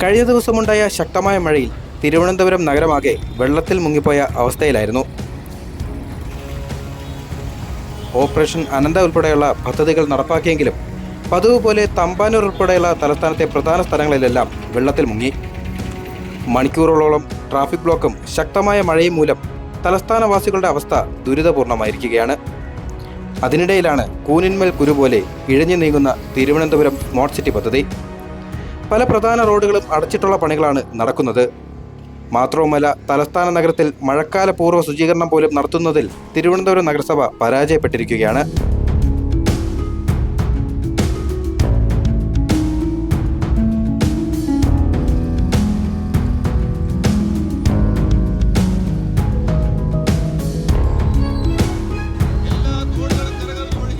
കഴിഞ്ഞ ദിവസമുണ്ടായ ശക്തമായ മഴയിൽ തിരുവനന്തപുരം നഗരമാകെ വെള്ളത്തിൽ മുങ്ങിപ്പോയ അവസ്ഥയിലായിരുന്നു. ഓപ്പറേഷൻ അനന്ത ഉൾപ്പെടെയുള്ള പദ്ധതികൾ നടപ്പാക്കിയെങ്കിലും പതിവ് പോലെ തമ്പാനൂർ ഉൾപ്പെടെയുള്ള തലസ്ഥാനത്തെ പ്രധാന സ്ഥലങ്ങളിലെല്ലാം വെള്ളത്തിൽ മുങ്ങി. മണിക്കൂറുകളോളം ട്രാഫിക് ബ്ലോക്കും ശക്തമായ മഴയും മൂലം തലസ്ഥാനവാസികളുടെ അവസ്ഥ ദുരിതപൂർണമായിരിക്കുകയാണ്. അതിനിടയിലാണ് കൂനിന്മേൽ കുരു പോലെ ഇഴഞ്ഞു നീങ്ങുന്ന തിരുവനന്തപുരം സ്മാർട്ട് സിറ്റി പദ്ധതി. പല പ്രധാന റോഡുകളും അടച്ചിട്ടുള്ള പണികളാണ് നടക്കുന്നത്. മാത്രവുമല്ല തലസ്ഥാന നഗരത്തിൽ മഴക്കാല പൂർവ ശുചീകരണം പോലും നടത്തുന്നതിൽ തിരുവനന്തപുരം നഗരസഭ പരാജയപ്പെട്ടിരിക്കുകയാണ്.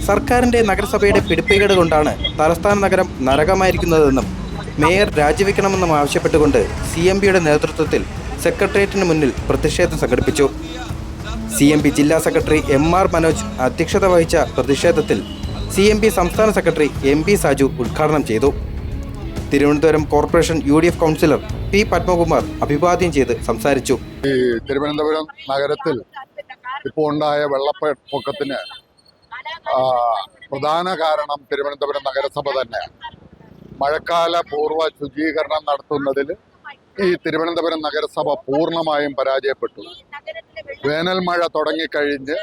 സർക്കാരിന്റെ നഗരസഭയുടെ പിടിപ്പേകേട് കൊണ്ടാണ് തലസ്ഥാന നഗരം നരകമായിരിക്കുന്നതെന്നും മേയർ രാജിവെക്കണമെന്നും ആവശ്യപ്പെട്ടുകൊണ്ട് സി എം പിയുടെ നേതൃത്വത്തിൽ സെക്രട്ടേറിയറ്റിന് മുന്നിൽ പ്രതിഷേധം സംഘടിപ്പിച്ചു. സി എം പി ജില്ലാ സെക്രട്ടറി എം ആർ മനോജ് അധ്യക്ഷത വഹിച്ച പ്രതിഷേധത്തിൽ സി എം പി സംസ്ഥാന സെക്രട്ടറി എം പി സാജു ഉദ്ഘാടനം ചെയ്തു. Thiruvananthapuram corporation U D F councillor P Padmakumar അഭിവാദ്യം ചെയ്ത് സംസാരിച്ചു. തിരുവനന്തപുരം നഗരത്തിൽ ഇപ്പോൾ ഉണ്ടായ വെള്ളപ്പൊക്കത്തിന് പ്രധാന കാരണം തിരുവനന്തപുരം നഗരസഭ തന്നെയാണ് മഴക്കാല പൂർവ ശുചീകരണം നടത്തുന്നതിൽ ഈ തിരുവനന്തപുരം നഗരസഭ പൂർണമായും പരാജയപ്പെട്ടു. വേനൽ മഴ തുടങ്ങിക്കഴിഞ്ഞ്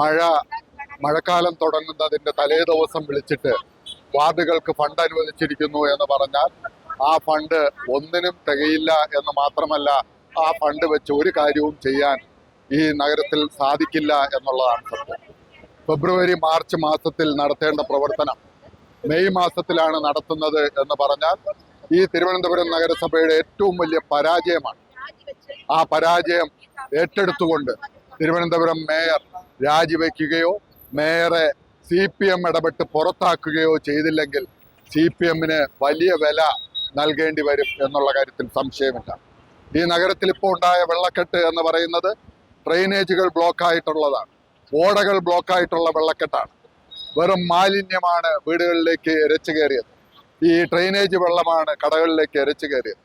മഴ മഴക്കാലം തുടങ്ങുന്നതിന്റെ തലേ ദിവസം വിളിച്ചിട്ട് വാർഡുകൾക്ക് ഫണ്ട് അനുവദിച്ചിരിക്കുന്നു എന്ന് പറഞ്ഞാൽ ആ ഫണ്ട് ഒന്നിനും തികയില്ല എന്ന് മാത്രമല്ല ആ ഫണ്ട് വെച്ച് ഒരു കാര്യവും ചെയ്യാൻ ഈ നഗരത്തിൽ സാധിക്കില്ല എന്നുള്ളതാണ് സത്യം. ഫെബ്രുവരി മാർച്ച് മാസത്തിൽ നടത്തേണ്ട പ്രവർത്തനം മെയ് മാസത്തിലാണ് നടത്തുന്നത് എന്ന് പറഞ്ഞാൽ ഈ തിരുവനന്തപുരം നഗരസഭയുടെ ഏറ്റവും വലിയ പരാജയമാണ്. ആ പരാജയം ഏറ്റെടുത്തുകൊണ്ട് തിരുവനന്തപുരം മേയർ രാജിവെക്കുകയോ മേയറെ സി പി എം ഇടപെട്ട് പുറത്താക്കുകയോ ചെയ്തില്ലെങ്കിൽ സി പി എമ്മിന് വലിയ വില നൽകേണ്ടി വരും എന്നുള്ള കാര്യത്തിൽ സംശയമില്ല. ഈ നഗരത്തിൽ ഇപ്പോൾ ഉണ്ടായ വെള്ളക്കെട്ട് എന്ന് പറയുന്നത് ഡ്രെയിനേജുകൾ ബ്ലോക്കായിട്ടുള്ളതാണ്. ഓടകൾ ബ്ലോക്കായിട്ടുള്ള വെള്ളക്കെട്ടാണ്. വെറും മാലിന്യമാണ് വീടുകളിലേക്ക് എരച്ചു കയറിയത്. ഈ ഡ്രെയിനേജ് വെള്ളമാണ് കടകളിലേക്ക് എരച്ചു കയറിയത്.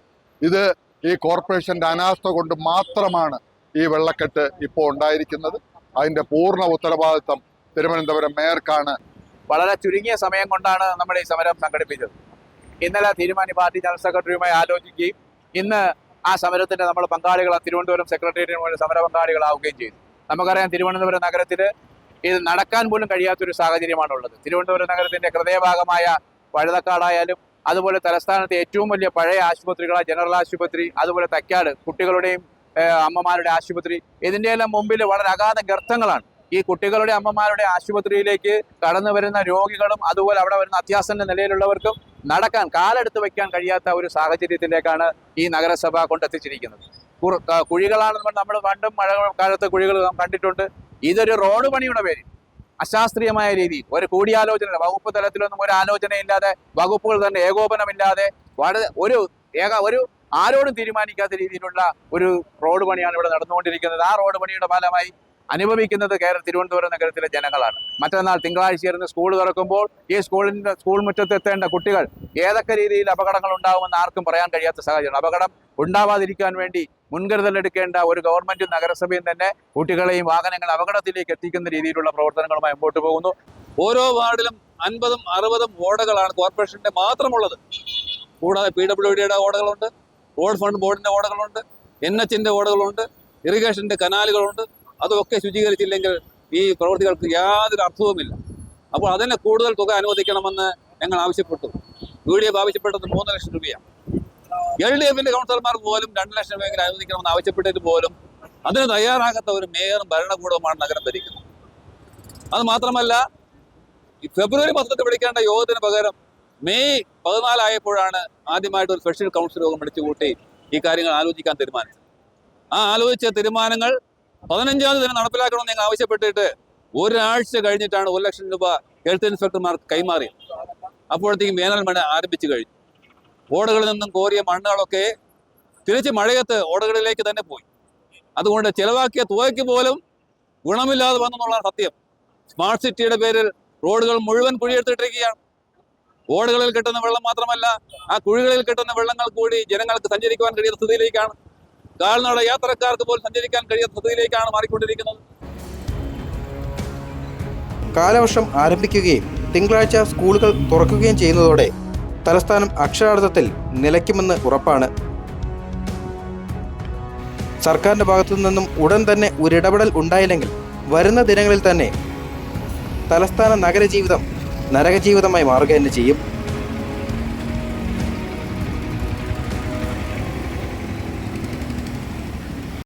ഇത് ഈ കോർപ്പറേഷന്റെ അനാസ്ഥ കൊണ്ട് മാത്രമാണ് ഈ വെള്ളക്കെട്ട് ഇപ്പോൾ ഉണ്ടായിരിക്കുന്നത്. അതിന്റെ പൂർണ ഉത്തരവാദിത്തം തിരുവനന്തപുരം മേയർക്കാണ്. വളരെ ചുരുങ്ങിയ സമയം കൊണ്ടാണ് നമ്മൾ ഈ സമരം സംഘടിപ്പിച്ചത്. ഇന്നലെ തീരുമാനി പാർട്ടി ജനറൽ സെക്രട്ടറിയുമായി ആലോചിക്കുകയും ഇന്ന് ആ സമരത്തിന്റെ നമ്മൾ പങ്കാളികൾ തിരുവനന്തപുരം സെക്രട്ടേറിയറ്റിന് സമര പങ്കാളികളാവുകയും ചെയ്തു. നമുക്കറിയാം തിരുവനന്തപുരം നഗരത്തിൽ ഇത് നടക്കാൻ പോലും കഴിയാത്തൊരു സാഹചര്യമാണുള്ളത്. തിരുവനന്തപുരം നഗരത്തിന്റെ ഹൃദയഭാഗമായ വഴുതക്കാടായാലും അതുപോലെ തലസ്ഥാനത്തെ ഏറ്റവും വലിയ പഴയ ആശുപത്രികളായ ജനറൽ ആശുപത്രി അതുപോലെ തക്കാട് കുട്ടികളുടെയും അമ്മമാരുടെ ആശുപത്രി ഇതിന്റെ എല്ലാം മുമ്പിൽ വളരെ അഗാധ ഗർത്തങ്ങളാണ്. ഈ കുട്ടികളുടെ അമ്മമാരുടെ ആശുപത്രിയിലേക്ക് കടന്നു വരുന്ന രോഗികളും അതുപോലെ അവിടെ വരുന്ന അത്യാസന്ന നിലയിലുള്ളവർക്കും നടക്കാൻ കാലെടുത്ത് വയ്ക്കാൻ കഴിയാത്ത ഒരു സാഹചര്യത്തിലേക്കാണ് ഈ നഗരസഭ കൊണ്ടെത്തിച്ചിരിക്കുന്നത്. കുഴികളാണെന്ന് നമ്മൾ പണ്ടും മഴ കാലത്ത് കുഴികൾ കണ്ടിട്ടുണ്ട്. ഇതൊരു റോഡ് പണിയുടെ പേരിൽ അശാസ്ത്രീയമായ രീതിയിൽ ഒരു കൂടിയാലോചന വകുപ്പ് തലത്തിലൊന്നും ഒരു ആലോചനയില്ലാതെ വകുപ്പുകൾ തന്നെ ഏകോപനമില്ലാതെ വളരെ ഒരു ഏക ഒരു ആരോടും തീരുമാനിക്കാത്ത രീതിയിലുള്ള ഒരു റോഡ് പണിയാണ് ഇവിടെ നടന്നുകൊണ്ടിരിക്കുന്നത്. ആ റോഡ് പണിയുടെ ഫലമായി അനുഭവിക്കുന്നത് കേരള തിരുവനന്തപുരം നഗരത്തിലെ ജനങ്ങളാണ്. മറ്റന്നാൾ തിങ്കളാഴ്ച ഇരുന്ന് സ്കൂൾ തുറക്കുമ്പോൾ ഈ സ്കൂളിന്റെ സ്കൂൾ മുറ്റത്ത് എത്തേണ്ട കുട്ടികൾ ഏതൊക്കെ രീതിയിൽ അപകടങ്ങൾ ഉണ്ടാകുമെന്ന് ആർക്കും പറയാൻ കഴിയാത്ത സാഹചര്യം അപകടം ഉണ്ടാവാതിരിക്കാൻ വേണ്ടി മുൻകരുതൽ എടുക്കേണ്ട ഒരു ഗവൺമെന്റും നഗരസഭയും തന്നെ കുട്ടികളെയും വാഹനങ്ങൾ അപകടത്തിലേക്ക് എത്തിക്കുന്ന രീതിയിലുള്ള പ്രവർത്തനങ്ങളുമായി മുമ്പോട്ട് പോകുന്നു. ഓരോ വാർഡിലും അൻപതും അറുപതും ഓടകളാണ് കോർപ്പറേഷന്റെ മാത്രമുള്ളത്. കൂടാതെ പി ഡബ്ല്യു ഡിയുടെ ഓടകളുണ്ട് റോഡ് ഫണ്ട് ബോർഡിന്റെ ഓടകളുണ്ട് എൻ എച്ചിന്റെ ഓടകളുണ്ട് ഇറിഗേഷന്റെ കനാലുകളുണ്ട് അതൊക്കെ ശുചീകരിച്ചില്ലെങ്കിൽ ഈ പ്രവൃത്തികൾക്ക് യാതൊരു അർത്ഥവുമില്ല. അപ്പോൾ അതിന് കൂടുതൽ തുക അനുവദിക്കണമെന്ന് ഞങ്ങൾ ആവശ്യപ്പെട്ടു. യു ഡി എഫ് ആവശ്യപ്പെട്ടത് മൂന്ന് ലക്ഷം രൂപയാണ്. എൽ ഡി എഫിന്റെ കൗൺസിലർമാർ പോലും രണ്ട് ലക്ഷം രൂപയെങ്കിലും അനുവദിക്കണമെന്ന് ആവശ്യപ്പെട്ടിട്ട് പോലും അതിന് തയ്യാറാകാത്ത ഒരു മേയറും ഭരണകൂടവുമാണ് നഗരം ഭരിക്കുന്നത്. അത് മാത്രമല്ല ഫെബ്രുവരി പത്രത്തിൽ വിളിക്കേണ്ട യോഗത്തിന് പകരം മെയ് പതിനാലായപ്പോഴാണ് ആദ്യമായിട്ട് ഒരു സ്പെഷ്യൽ കൗൺസിൽ യോഗം വിളിച്ചു കൂട്ടി ഈ കാര്യങ്ങൾ ആലോചിക്കാൻ തീരുമാനിച്ചത്. ആ ആലോചിച്ച തീരുമാനങ്ങൾ പതിനഞ്ചാം തീയതി നടപ്പിലാക്കണമെന്ന് ഞങ്ങൾ ആവശ്യപ്പെട്ടിട്ട് ഒരാഴ്ച കഴിഞ്ഞിട്ടാണ് ഒരു ലക്ഷം രൂപ ഹെൽത്ത് ഇൻസ്പെക്ടർമാർക്ക് കൈമാറിയത് അപ്പോഴത്തേക്കും വേനൽ മഴ ആരംഭിച്ചു കഴിഞ്ഞു. ഓടകളിൽ നിന്നും കോരിയ മണ്ണുകളൊക്കെ തിരിച്ച് മഴയത്ത് ഓടകളിലേക്ക് തന്നെ പോയി. അതുകൊണ്ട് ചിലവാക്കിയ തുകയ്ക്ക് പോലും ഗുണമില്ലാതെ വന്നെന്നുള്ളതാണ് സത്യം. സ്മാർട്ട് സിറ്റിയുടെ പേരിൽ റോഡുകൾ മുഴുവൻ കുഴിയെടുത്തിട്ടിരിക്കുകയാണ്. ഓടുകളിൽ കിട്ടുന്ന വെള്ളം മാത്രമല്ല ആ കുഴികളിൽ കിട്ടുന്ന വെള്ളങ്ങൾ കൂടി ജനങ്ങൾക്ക് സഞ്ചരിക്കുവാൻ കഴിയുന്ന സ്ഥിതിയിലേക്കാണ്. കാൽനട യാത്രക്കാർക്ക് പോലും സഞ്ചരിക്കാൻ കഴിയാത്ത സ്ഥിതിയിലേക്കാണ് മാറിക്കൊണ്ടിരിക്കുന്നത്. കാലവർഷം ആരംഭിക്കുകയും തിങ്കളാഴ്ച സ്കൂളുകൾ തുറക്കുകയും ചെയ്യുന്നതോടെ തലസ്ഥാനം അക്ഷരാർത്ഥത്തിൽ നിലയ്ക്കുമെന്ന് ഉറപ്പാണ്. സർക്കാരിന്റെ ഭാഗത്തു നിന്നും ഉടൻ തന്നെ ഒരിടപെടൽ ഉണ്ടായില്ലെങ്കിൽ വരുന്ന ദിനങ്ങളിൽ തന്നെ തലസ്ഥാന നഗരജീവിതം നരകജീവിതമായി മാറുക തന്നെ ചെയ്യും.